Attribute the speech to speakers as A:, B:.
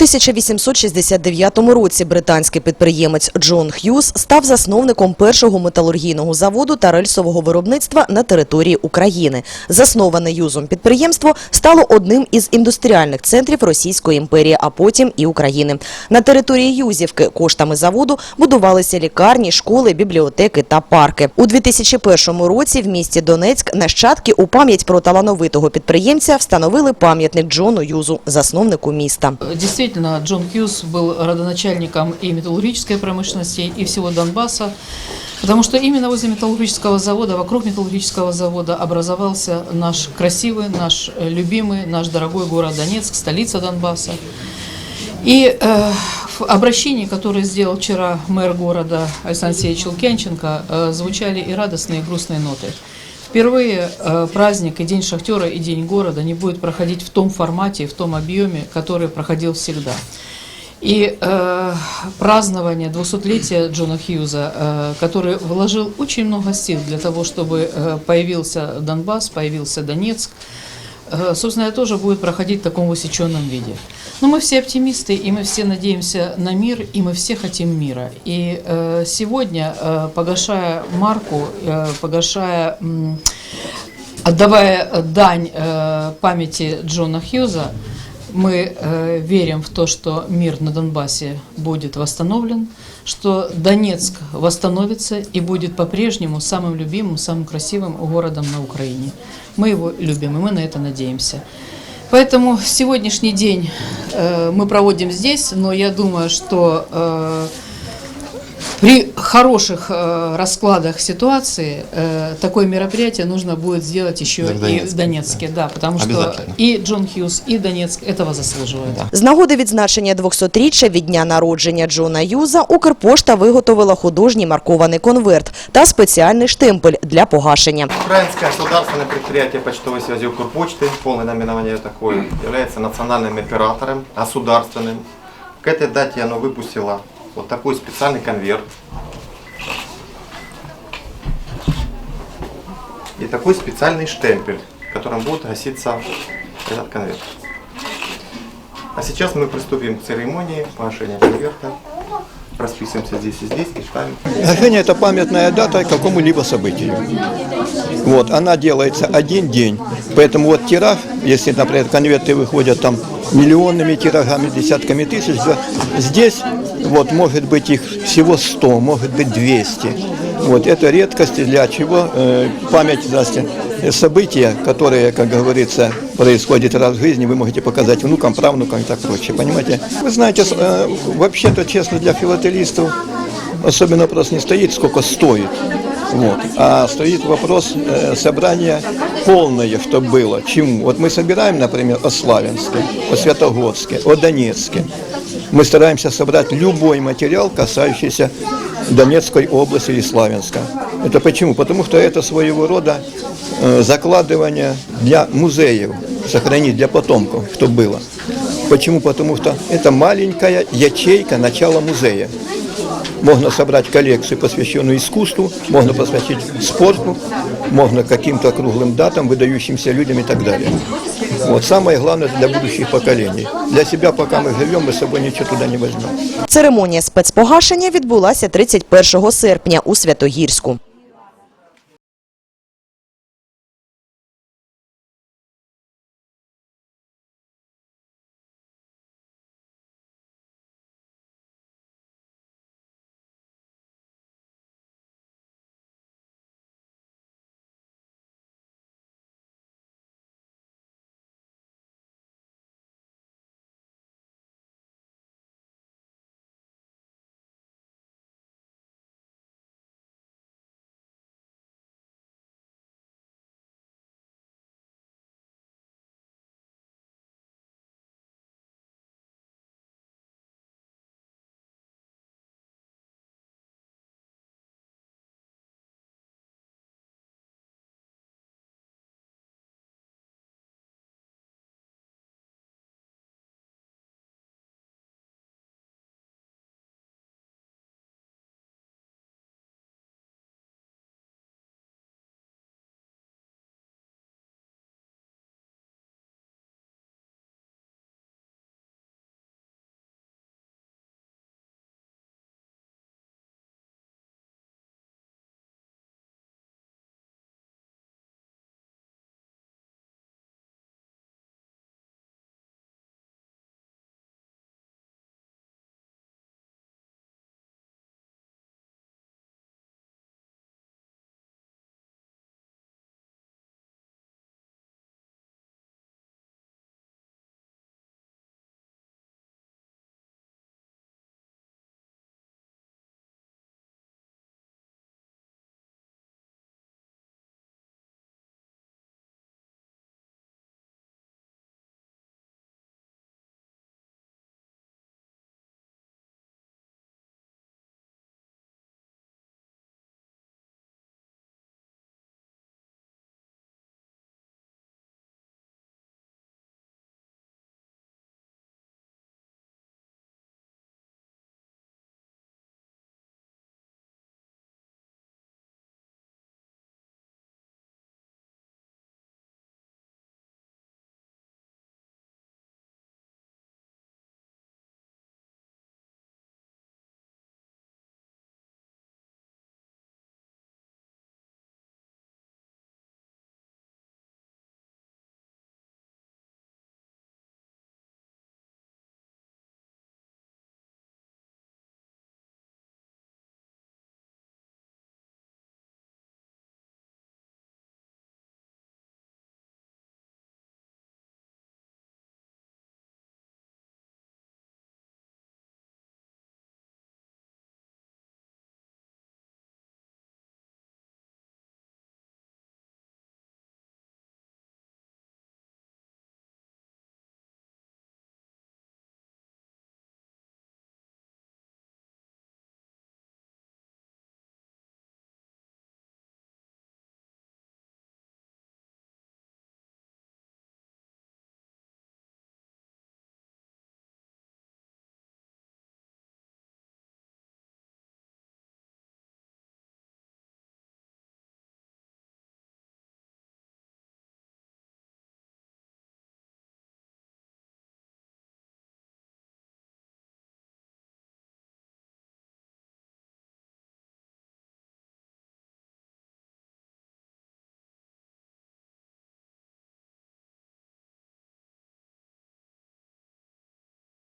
A: 1869 році британський підприємець Джон Х'юз став засновником першого металургійного заводу та рельсового виробництва на території України. Засноване Юзом підприємство стало одним із індустріальних центрів Російської імперії, а потім і України. На території Юзівки коштами заводу будувалися лікарні, школи, бібліотеки та парки. У 2001 році в місті Донецьк нащадки у пам'ять про талановитого підприємця встановили пам'ятник Джону Юзу, засновнику міста.
B: Действительно, Джон Хьюз был родоначальником и металлургической промышленности, и всего Донбасса, потому что именно возле металлургического завода, вокруг металлургического завода образовался наш красивый, наш любимый, наш дорогой город Донецк, столица Донбасса. И э, в обращении, которое сделал вчера мэр города Александр Алексеевич Лукьянченко, э, звучали и радостные, и грустные ноты. Впервые э, праздник и День шахтера, и День города не будет проходить в том формате, в том объеме, который проходил всегда. И э, празднование 200-летия Джона Хьюза, э, который вложил очень много сил для того, чтобы э, появился Донбасс, появился Донецк, собственно, это тоже будет проходить в таком усеченном виде. Но мы все оптимисты, и мы все надеемся на мир, и мы все хотим мира. И э, сегодня, э, погашая марку, э, погашая, м, отдавая дань э, памяти Джона Хьюза, мы э, верим в то, что мир на Донбассе будет восстановлен, что Донецк восстановится и будет по-прежнему самым любимым, самым красивым городом на Украине. Мы его любим, и мы на это надеемся. Поэтому сегодняшний день э, мы проводим здесь, но я думаю, что э, при хороших э, раскладах ситуации э, такое мероприятие нужно будет сделать еще
C: Да, в
B: и в
C: Донецке,
B: Донецке, да, потому что
C: Обязательно.
B: и Джон Хьюз, и Донецк этого заслуживают.
A: З нагоди відзначення 200-річчя від дня народження Джона Юза Укрпошта виготовила художній маркований конверт та спеціальний штемпель для погашення.
D: Украинское государственное предприятие почтовой связи Укрпочты, полное наименование такое, является национальным оператором, государственным. К этой дате оно выпустило вот такой специальный конверт. И такой специальный штемпель, которым будет гаситься этот конверт. А сейчас мы приступим к церемонии погашения конверта. Расписываемся здесь и здесь и ставим
E: Гашение – это памятная дата какому-либо событию. Вот, она делается один день. Поэтому вот тираж, если, например, конверты выходят там миллионными тиражами, десятками тысяч, да, здесь вот может быть их всего 100, может быть 200. Вот, это редкости, для чего э, память, здрасте, события, которые, как говорится, происходят раз в жизни, вы можете показать внукам, правнукам и так прочее, понимаете? Вы знаете, э, вообще-то, честно, для филателистов особенно вопрос не стоит, сколько стоит. Вот. А стоит вопрос э, собрания полное, что было. Чему? Вот мы собираем, например, о Славянске, о Святогорске, о Донецке. Мы стараемся собрать любой материал, касающийся Донецкой области или Славянска. Это почему? Потому что это своего рода э, закладывание для музеев, сохранить для потомков, что было. Почему? Потому что это маленькая ячейка начала музея. Можно собрать коллекцию, посвященную искусству, можно посвятить спорту, можно каким-то круглым датам, выдающимся людям и так далее. Вот самое главное для будущих поколений. Для себя, пока мы живем, мы с собой ничего туда не возьмем.
A: Церемонія спецпогашення відбулася 31 серпня у Святогірську.